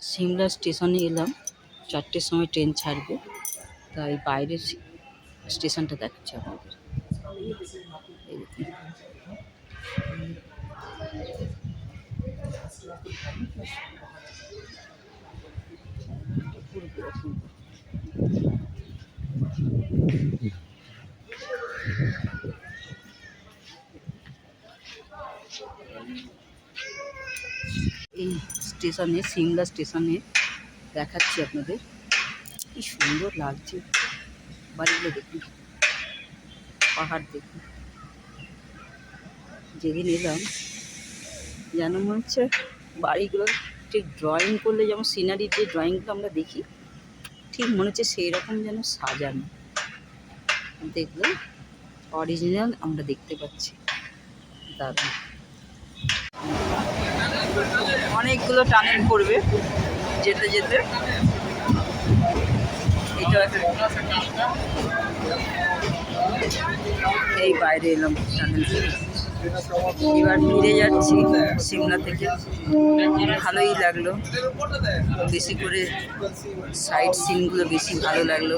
সিমলা স্টেশনে এলাম। চারটের সময় ট্রেন ছাড়বে তাই বাইরের স্টেশনটা দেখাচ্ছি আপনাদের। এই স্টেশনে, সিমলা স্টেশনে দেখাচ্ছি আপনাদের। কি সুন্দর লাগছে। বাড়িগুলো দেখুন। পাহাড় দেখুন। যেদিন এলাম, যেন মনে হচ্ছে বাড়িগুলো ঠিক ড্রয়িং করলে, যেমন সিনারির যে ড্রয়িংগুলো আমরা দেখি, ঠিক মনে হচ্ছে সেই রকম যেন সাজানো। দেখলে অরিজিনাল আমরা দেখতে পাচ্ছি। দারুণ। অনেকগুলো টানেল পড়বে, যেতে যেতে। এটা এই বাইরে এলাম টানেল এবার ফিরে যাচ্ছি সিমলা থেকে। ভালোই লাগল। বেশি করে সাইড সিনগুলো বেশি ভালো লাগল।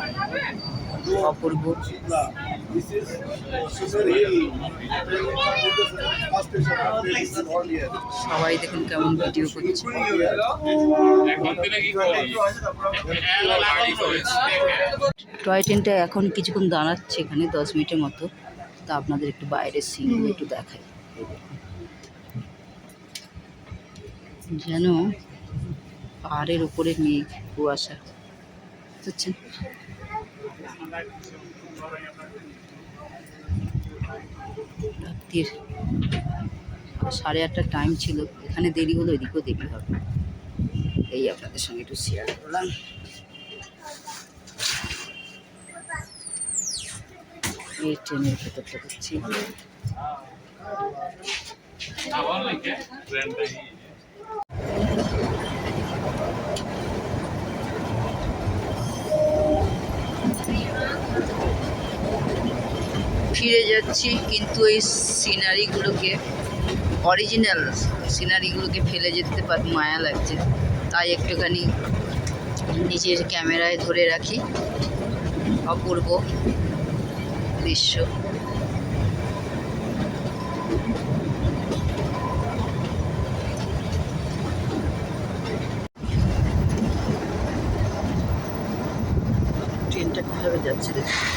অপূর্ব। সবাই দেখুন কেমন ভিডিও করছে। টয় ট্রেনটা এখন কিছুক্ষণ দাঁড়াচ্ছে এখানে, দশ মিনিটের মতো। তা আপনাদের একটু বাইরের সিন একটু দেখাই। যেন পাহাড়ের উপরে মেঘ, কুয়াশা। বুঝছেন? রাত্রির সাড়ে আটটার টাইম ছিল। এখানে দেরি হলো, এদিকেও দেরি হবে। এই আপনাদের সঙ্গে একটু শেয়ার করলাম। এই ট্রেনের ভেতরটা দেখছি। ফিরে যাচ্ছি, কিন্তু এই সিনারিগুলোকে অরিজিনাল সিনারিগুলোকে ফেলে যেতে পার, মায়া লাগছে। তাই একটুখানি নিজের ক্যামেরায় ধরে রাখি। অপূর্ব দৃশ্য। ট্রেনটা কীভাবে যাচ্ছে দেখুন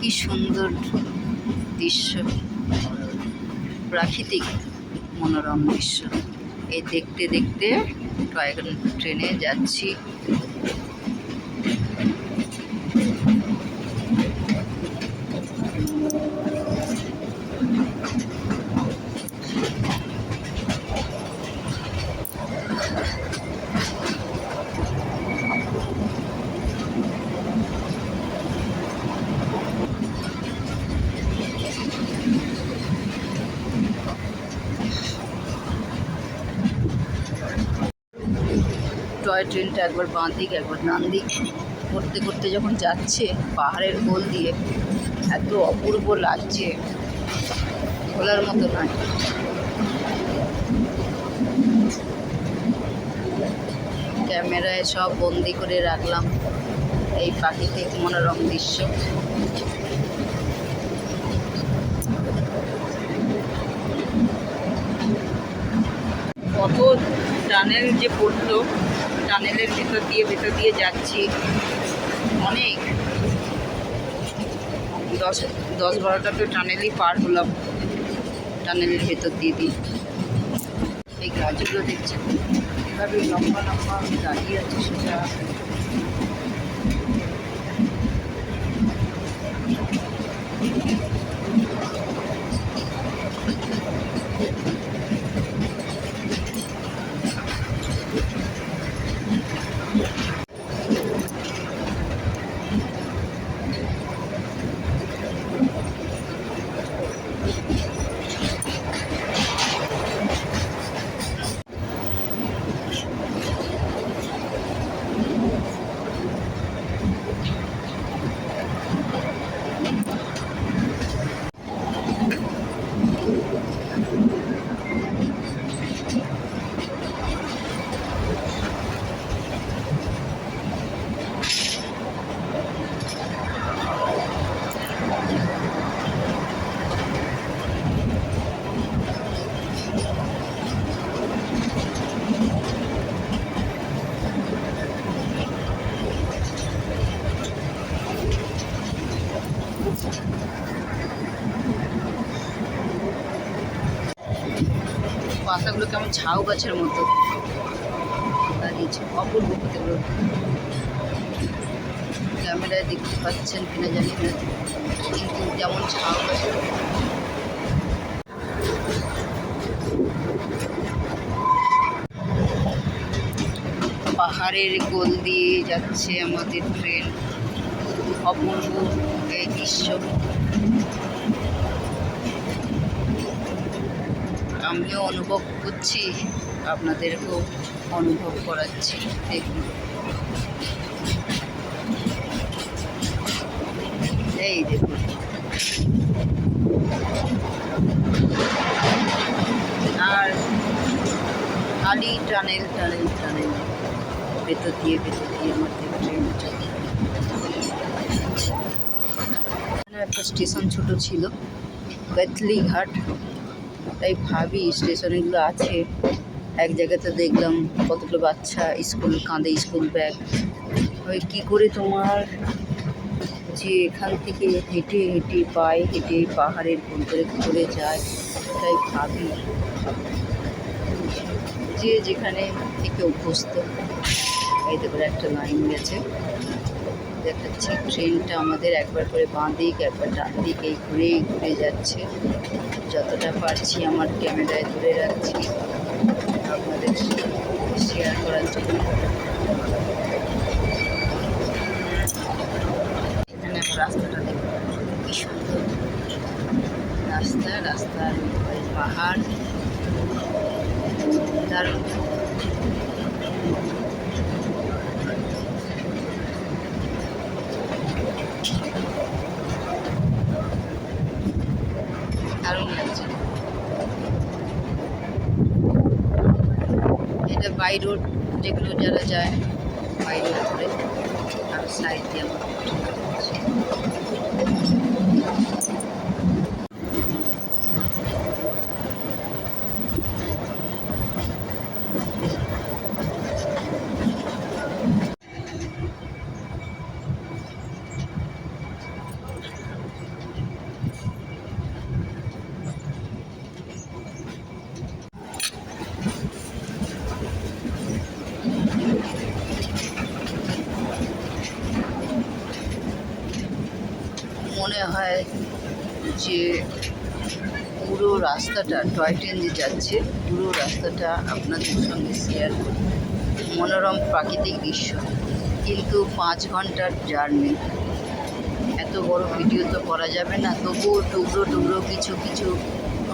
কি সুন্দর দৃশ্য। প্রাকৃতিক মনোরম দৃশ্য। এই দেখতে দেখতে টয় ট্রেনে যাচ্ছি। টয় ট্রেনটা একবার বাঁ দিক, একবার ডান দিক। করতে করতে যখন যাচ্ছে, পাহাড়ের গোল দিয়ে এত অপূর্ব লাগছে বলার মতো নয় ক্যামেরায় সব বন্দি করে রাখলাম এই প্রাকৃতিক মনোরম দৃশ্য। কত টানেল যে পড়ল। টানেলের ভেতর দিয়ে ভেতর দিয়ে যাচ্ছি। অনেক। দশ দশ বারোটা তো টানেলই পার হলাম। টানেলের ভেতর দিয়ে দিই এই গাছগুলো দেখছেন এভাবে লম্বা লম্বা দাঁড়িয়ে আছে সেটা পাতাগুলো কেমন ঝাউ গাছের মতো। দাঁড়িয়েছে অপূর্ব পাতাগুলো। ক্যামেরায় দেখতে পাচ্ছেন কিনা জানি না। কিন্তু যেমন ঝাউ গাছের পাহাড়ের গোল দিয়ে যাচ্ছে আমাদের ট্রেন অপূর্ব। এই দৃশ্য। আমিও অনুভব করছি, আপনাদেরকেও অনুভব করাচ্ছি। দেখুন। এই দেখুন। আর খালি টানেল টানেল টানেল। ভেতর দিয়ে ভেতর দিয়ে আমাদের ট্রেন চলে এখানে একটা স্টেশন ছোট ছিল ঘাট। তাই ভাবি স্টেশনগুলো আছে। এক জায়গাতে দেখলাম কতগুলো বাচ্চা, স্কুল কাঁদে স্কুল ব্যাগ। ওই কী করে তোমার? যে এখান থেকে হেঁটে হেঁটে পায়ে হেঁটে পাহাড়ের ভিতরে ঘুরে যায়, তাই ভাবি যে যেখানে থেকে অভ্যস্ত। এই করে একটা লাইন গেছে। দেখাচ্ছি। ট্রেনটা আমাদের একবার করে বাঁ দিক, একবার ডান দিক, এই ঘুরেই ঘুরে যাচ্ছে। যতটা পারছি আমার ক্যামেরায় ধরে রাখছি। আপনাদের শেয়ার করার জন্য। এখানে আমার রাস্তাটা দেখুন কি সুন্দর। রাস্তা, রাস্তার পাহাড় লাগছে এটা বাই রোড যেগুলো যারা যায় বাই রোড করে আর সাইড দিয়ে আমার হয় যে পুরো রাস্তাটা, টয় ট্রেন যে যাচ্ছে, পুরো রাস্তাটা আপনাদের সঙ্গে শেয়ার করি মনোরম প্রাকৃতিক দৃশ্য। কিন্তু পাঁচ ঘণ্টার জার্নি এত বড় ভিডিও তো করা যাবে না। তবুও টুকরো টুকরো কিছু কিছু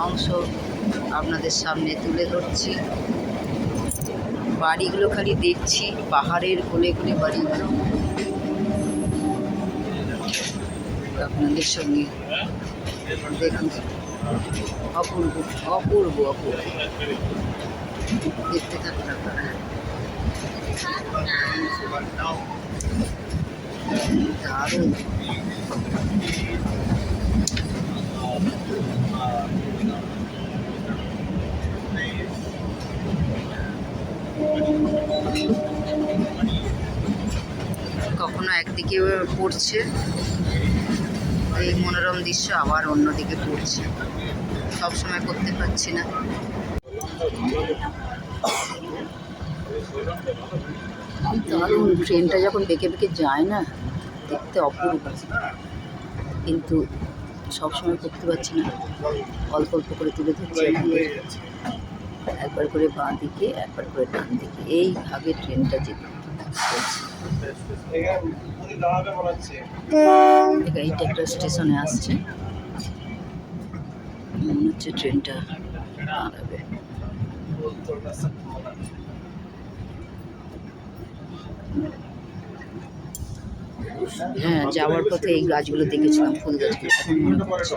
অংশ আপনাদের সামনে তুলে ধরছি। বাড়িগুলো খালি দেখছি, পাহাড়ের কোলে কোলে বাড়িগুলো। আপনাদের সঙ্গে। দেখুন অপূর্ব অপূর্ব অপূর্ব। দেখতে থাকুন আপনারা। দারুণ। কখনো একদিকে পড়ছে। এই মনোরম দৃশ্য আবার অন্যদিকে পড়ছে। সবসময় করতে পারছি না। ট্রেনটা যখন বেঁকে বেঁকে যায় না, দেখতে অপূর্ব কিন্তু সবসময় করতে পারছি না। অল্প অল্প করে তুলে ধরছি একবার করে বাঁ দিকে, একবার করে ডান দিকে। এইভাবে ট্রেনটা যে এইটা একটা স্টেশনে আসছে মনে হচ্ছে ট্রেনটা দাঁড়াবে হ্যাঁ যাওয়ার পথে এই গাছগুলো দেখেছিলাম ফুল গাছগুলো এখন মনে পড়ছে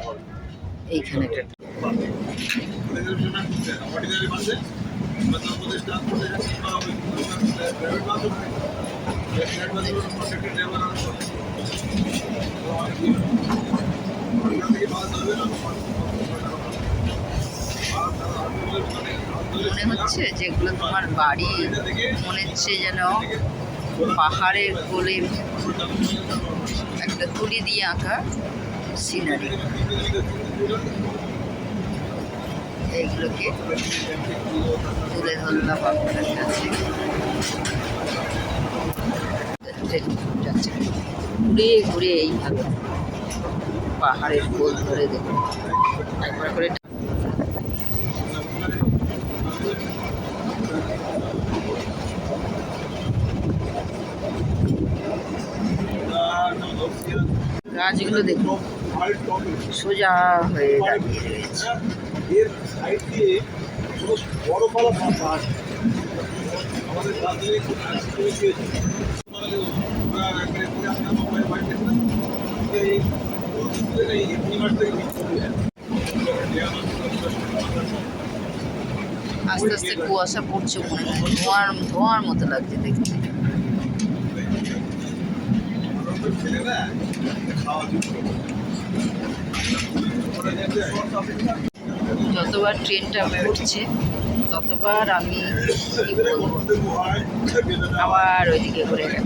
এইখানে একটা মনে হচ্ছে যেগুলো তোমার বাড়ি। মনে হচ্ছে যেন পাহাড়ের কোলে একটা তুলি দিয়ে আঁকা সিনারি এইগুলোকে তুলে ধরলাম আপনার কাছে। ট্রেন যাচ্ছে। ঘুরে ঘুরে এইভাবে পাহাড়ের কোল ধরে দেখুন। একবার করে গাছগুলো দেখুন, সোজা হয়ে দাঁড়িয়ে রয়েছে। আস্তে আস্তে কুয়াশা পড়ছে মনে হয়। ধোঁয়ার ধোঁয়ার মতো লাগছে দেখতে। যতবার ট্রেনটা ঘুরছে ততবার আমি আবার ওইদিকে ঘুরে গেল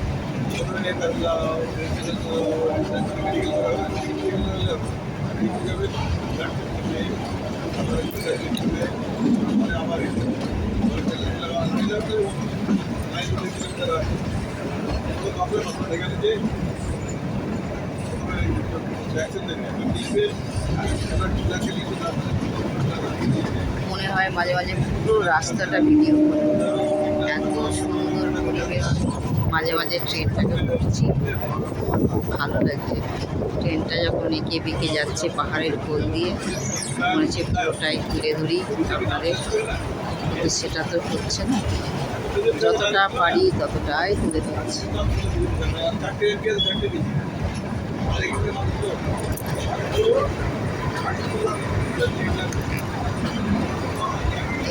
মনে হয় মাঝে মাঝে পুরো রাস্তাটা ভিডিও এত সুন্দর মাঝে মাঝে ট্রেনটাকে ঘুরছি ভালো লাগছে। ট্রেনটা যখন এঁকে বেঁকে যাচ্ছে পাহাড়ের কোল দিয়ে, মনে হচ্ছে পুরোটাই তুলে ধরি আপনাদের কিন্তু সেটা তো হচ্ছে না। যতটা পারি ততটাই তুলে ধরছি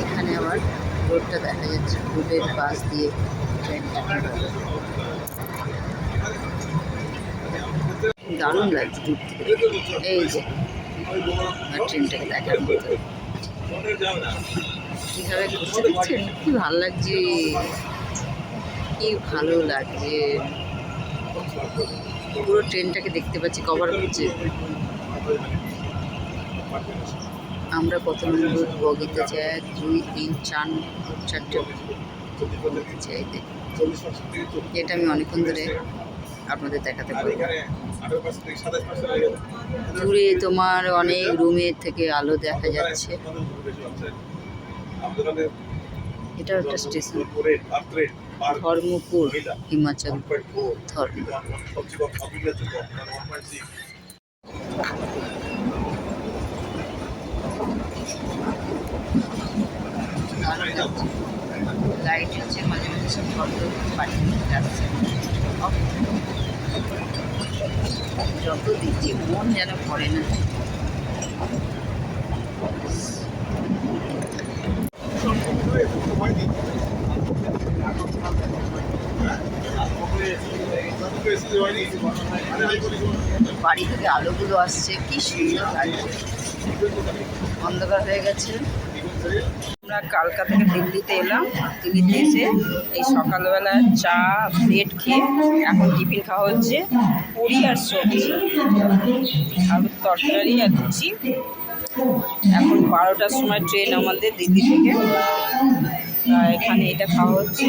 এখানে আবার রোডটা দেখা যাচ্ছে। রোডের পাশ দিয়ে দারুণ লাগছে দূর থেকে এই যে ট্রেনটাকে দেখার মতো। কীভাবে ঘুরছে দেখছেন কি ভালো লাগছে? কি ভালো লাগছে? পুরো ট্রেনটাকে দেখতে পাচ্ছি কভার করছে। আমরা কত নম্বর বগিতে আছি এক দুই, তিন, চার, চারটে বগিতে এই দেখ। এটা আমি অনেকক্ষণ ধরে আপনাদের দেখাতে পারি দূরে তোমার অনেক রুমের থেকে আলো দেখা যাচ্ছে। এটা একটা স্টেশন। ধর্মপুর, হিমাচল ধর্ম। ভালো লাগছে লাইট হচ্ছে মাঝে মাঝে সব ফটো পাঠিয়ে যাচ্ছে। যত দিচ্ছি মন যেন পড়ে না। বাড়ি থেকে আলোগুলো আসছে, কি সুন্দর অন্ধকার হয়ে গেছে। আমরা কালকা থেকে দিল্লিতে এলাম। দিল্লিতে এসে এই সকালবেলা চা, ব্রেড খেয়ে এখন টিফিন খাওয়া হচ্ছে। পুরি আর সবজি, আলুর তরকারি আর লুচি। এখন বারোটার সময় ট্রেন আমাদের দিল্লি থেকে। এখানে এটা খাওয়া হচ্ছে।